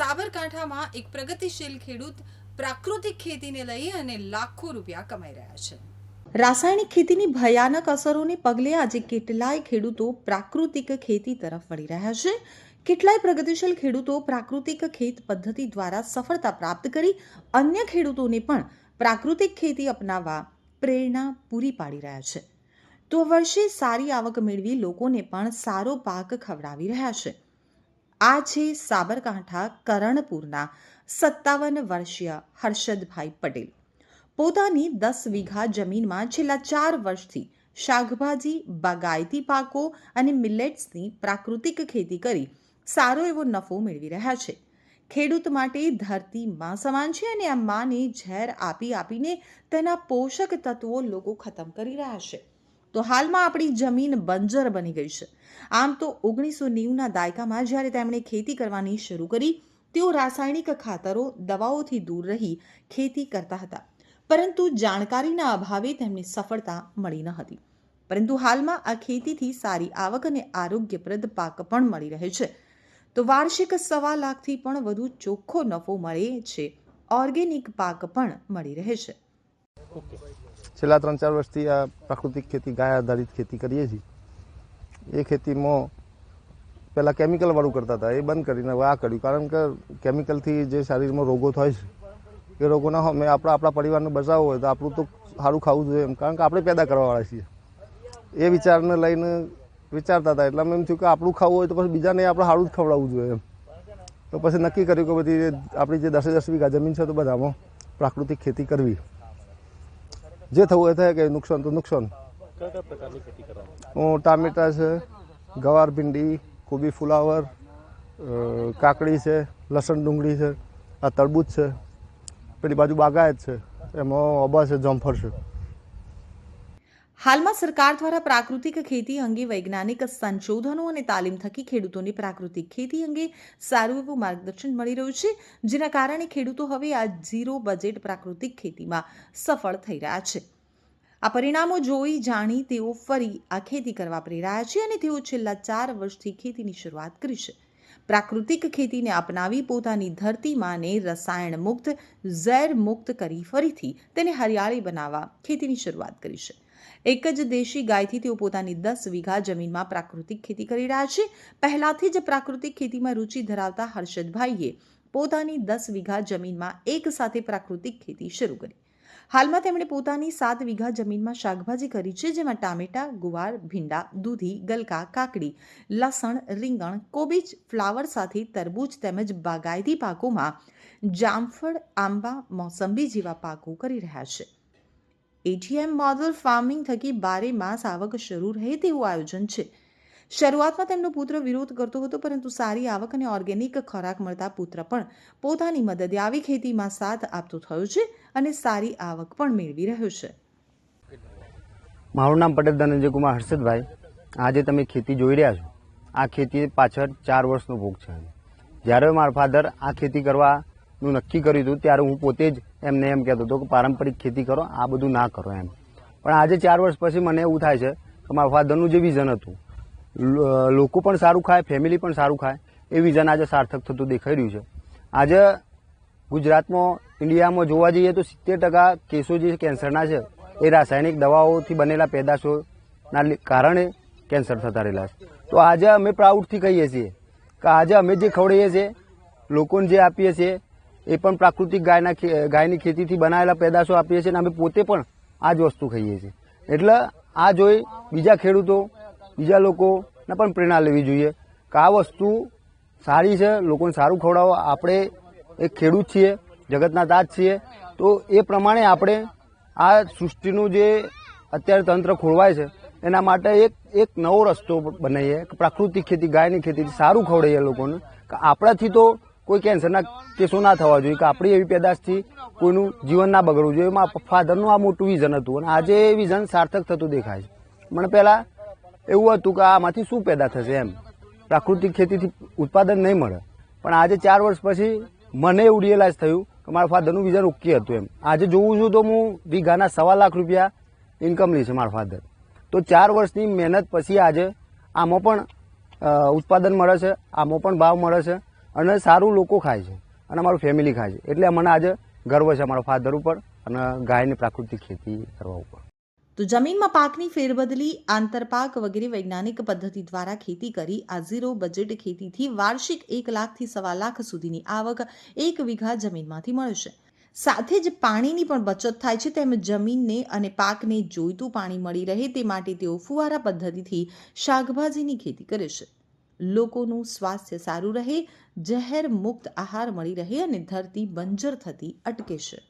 સાબરકાંઠામાં એક પ્રગતિશીલ ખેડૂત પ્રાકૃતિક ખેતીને લઈ અને લાખો રૂપિયા કમાઈ રહ્યા છે. રાસાયણિક ખેતીની ભયાનક અસરોને પગલે આજે કેટલાય ખેડૂતો પ્રાકૃતિક ખેતી તરફ વળી રહ્યા છે. કેટલાય પ્રગતિશીલ ખેડૂતો પ્રાકૃતિક ખેત પદ્ધતિ દ્વારા સફળતા પ્રાપ્ત કરી અન્ય ખેડૂતોને પણ પ્રાકૃતિક ખેતી અપનાવવા પ્રેરણા પૂરી પાડી રહ્યા છે. તો વર્ષે સારી આવક મેળવી લોકોને પણ સારો પાક ખવડાવી રહ્યા છે. આ છે સાબરકાંઠા કરણપુરના સત્તાવન વર્ષીય હર્ષદભાઈ પટેલ. પોતાની દસ વીઘા જમીનમાં છેલ્લા ચાર વર્ષથી શાકભાજી, બાગાયતી પાકો અને મિલેટ્સની પ્રાકૃતિક ખેતી કરી સારો એવો નફો મેળવી રહ્યા છે. ખેડૂત માટે ધરતી માં સમાન છે અને આ માને ઝેર આપી આપીને તેના પોષક તત્વો લોકો ખતમ કરી રહ્યા છે. તો હાલમાં આપણી જમીન બંજર બની ગઈ છે. આમ તો ઓગણીસો નેવુંના દાયકામાં જ્યારે તેમણે ખેતી કરવાની શરૂ કરી, તેઓ રાસાયણિક ખાતરો, દવાઓથી દૂર રહી ખેતી કરતા હતા. પરંતુ જાણકારીના અભાવે તેમને સફળતા મળી ન હતી. પરંતુ હાલમાં આ ખેતીથી સારી આવક અને આરોગ્યપ્રદ પાક પણ મળી રહે છે. તો વાર્ષિક સવા લાખથી પણ વધુ ચોખ્ખો નફો મળે છે. ઓર્ગેનિક પાક પણ મળી રહે છે. છેલ્લા ત્રણ ચાર વર્ષથી આ પ્રાકૃતિક ખેતી ગાય આધારિત ખેતી કરીએ છીએ. એ ખેતીમાં પહેલાં કેમિકલવાળું કરતા હતા, એ બંધ કરીને હવે આ કર્યું. કારણ કે કેમિકલથી જે શરીરમાં રોગો થાય છે, એ રોગોના અમે આપણા આપણા પરિવારને બચાવવો હોય તો આપણું તો સારું ખાવું જોઈએ એમ. કારણ કે આપણે પેદા કરવાવાળા છીએ. એ વિચારને લઈને વિચારતા હતા. એટલે અમે એમ થયું કે આપણું ખાવું હોય તો પછી બીજાને આપણે સારું જ ખવડાવવું જોઈએ એમ. તો પછી નક્કી કર્યું કે બધી આપણી જે દસે દસ વીઘા જમીન છે તો બધામાં પ્રાકૃતિક ખેતી કરવી. જે થવું એ થાય કે નુકસાન તો નુકસાન. હું ટામેટા છે ગવાર ભીંડી કોબી ફુલાવર કાકડી છે લસણ ડુંગળી છે આ તરબૂચ છે પેલી બાજુ બાગાયત છે એમાં અબા છે જમફળ છે. હાલમાં સરકાર દ્વારા પ્રાકૃતિક ખેતી અંગે વૈજ્ઞાનિક સંશોધનો અને તાલીમ થકી ખેડૂતોને પ્રાકૃતિક ખેતી અંગે સારું એવું માર્ગદર્શન મળી રહ્યું છે, જેના કારણે ખેડૂતો હવે આ ઝીરો બજેટ પ્રાકૃતિક ખેતીમાં સફળ થઈ રહ્યા છે. આ પરિણામો જોઈ જાણી તેઓ ફરી આ ખેતી કરવા પ્રેરાયા છે અને તેઓ છેલ્લા ચાર વર્ષથી ખેતીની શરૂઆત કરી છે. પ્રાકૃતિક ખેતીને અપનાવી પોતાની ધરતી માને રસાયણ મુક્ત, ઝેર મુક્ત કરી ફરીથી તેને હરિયાળી બનાવવા ખેતીની શરૂઆત કરી છે. એક જ દેશી ગાયથી તેઓ પોતાની દસ વીઘા જમીનમાં પ્રાકૃતિક ખેતી કરી રહ્યા છે. પહેલાથી જ પ્રાકૃતિક ખેતીમાં રુચિ ધરાવતા હર્ષદભાઈએ પોતાની દસ વીઘા જમીનમાં એક સાથે પ્રાકૃતિક ખેતી શરૂ કરી. હાલમાં તેમણે પોતાની સાત વીઘા જમીનમાં શાકભાજી કરી છે, જેમાં ટામેટા, ગુવાર, ભીંડા, દૂધી, ગલકા, કાકડી, લસણ, રીંગણ, કોબીજ, ફ્લાવર સાથે તરબૂચ તેમજ બાગાયતી પાકોમાં જામફળ, આંબા, મોસંબી જેવા પાકો કરી રહ્યા છે. એટીએમ મોડલ ફાર્મિંગ થકી બારે માસ આવક શરૂ રહે તેવું આયોજન છે. શરૂઆતમાં તેમનો પુત્ર વિરોધ કરતો હતો, પરંતુ સારી આવક અને ઓર્ગેનિક ખોરાક મળતા પુત્ર પણ પોતાની મદદે આવી ખેતીમાં સાથ આપતો થયો છે અને સારી આવક પણ મેળવી રહ્યો છે. મારું નામ પટેલ ધનંજયકુમાર હર્ષદભાઈ. આજે તમે ખેતી જોઈ રહ્યા છો. આ ખેતી પાછળ ચાર વર્ષનો ભોગ છે. જ્યારે મારા ફાધર આ ખેતી કરવાનું નક્કી કર્યું હતું, ત્યારે હું પોતે જ એમને એમ કહેતો હતો કે પારંપરિક ખેતી કરો, આ બધું ના કરો એમ. પણ આજે ચાર વર્ષ પછી મને એવું થાય છે કે મારા ફાધરનું જે વિઝન હતું લોકો પણ સારું ખાય ફેમિલી પણ સારું ખાય, એ વિઝન આજે સાર્થક થતું દેખાઈ રહ્યું છે. આજે ગુજરાતમાં, ઇન્ડિયામાં જોવા જઈએ તો સિત્તેર ટકા કેસો જે કેન્સરના છે, એ રાસાયણિક દવાઓથી બનેલા પેદાશોના કારણે કેન્સર થતા રહેલા છે. તો આજે અમે પ્રાઉડથી કહીએ છીએ કે આજે અમે જે ખવડાવીએ છીએ, લોકોને જે આપીએ છીએ એ પણ પ્રાકૃતિક ગાયના ગાયની ખેતીથી બનાવેલા પેદાશો આપીએ છીએ અને અમે પોતે પણ આ જ વસ્તુ ખાઈએ છીએ. એટલે આ જોઈ બીજા ખેડૂતો, બીજા લોકોને પણ પ્રેરણા લેવી જોઈએ કે આ વસ્તુ સારી છે, લોકોને સારું ખવડાવો. આપણે એક ખેડૂત છીએ, જગતના તાજ છીએ. તો એ પ્રમાણે આપણે આ સૃષ્ટિનું જે અત્યારે તંત્ર ખોળવાય છે, એના માટે એક એક નવો રસ્તો બનાવીએ કે પ્રાકૃતિક ખેતી, ગાયની ખેતીથી સારું ખવડાવીએ લોકોને. આપણાથી તો કોઈ કેન્સરના કેસો ના થવા જોઈએ કે આપણી એવી પેદાશથી કોઈનું જીવન ના બગડવું જોઈએ. એમાં ફાધરનું આ મોટું વિઝન હતું અને આજે એ વિઝન સાર્થક થતું દેખાય છે. મને પહેલાં એવું હતું કે આમાંથી શું પેદા થશે એમ. પ્રાકૃતિક ખેતીથી ઉત્પાદન નહીં મળે. પણ આજે ચાર વર્ષ પછી મને એવું રિયલાઇઝ થયું કે મારા ફાધરનું વિઝન ઓકે હતું એમ. આજે જોઉં છું તો હું વીઘાના સવા લાખ રૂપિયા ઇન્કમ લે છે મારા ફાધર તો ચાર વર્ષની મહેનત પછી આજે આમાં પણ ઉત્પાદન મળે છે, આમાં પણ ભાવ મળે છે. અને સારું લોકો ખાય છે. અને અમારું ફેમિલી ખાય છે. એટલે મને આજે ગર્વ છે અમારા ફાધર ઉપર અને ગાયની પ્રાકૃતિક ખેતી કરવા ઉપર. તો જમીનમાં પાકની ફેરબદલી આંતરપાક વગેરે વૈજ્ઞાનિક પદ્ધતિ દ્વારા ખેતી કરી, આ ઝીરો બજેટ ખેતીથી વાર્ષિક એક લાખથી સવા લાખ સુધીની આવક એક વીઘા જમીનમાંથી મળશે સાથે જ પાણીની પણ બચત થાય છે તેમ જમીનને અને પાકને જોઈતું પાણી મળી રહે તે માટે તેઓ ફુવારા પદ્ધતિથી શાકભાજીની ખેતી કરે છે. લોકોનું સ્વાસ્થ્ય સારું રહે, ઝેર મુક્ત આહાર મળી રહે અને ધરતી બંજર થતી અટકે છે.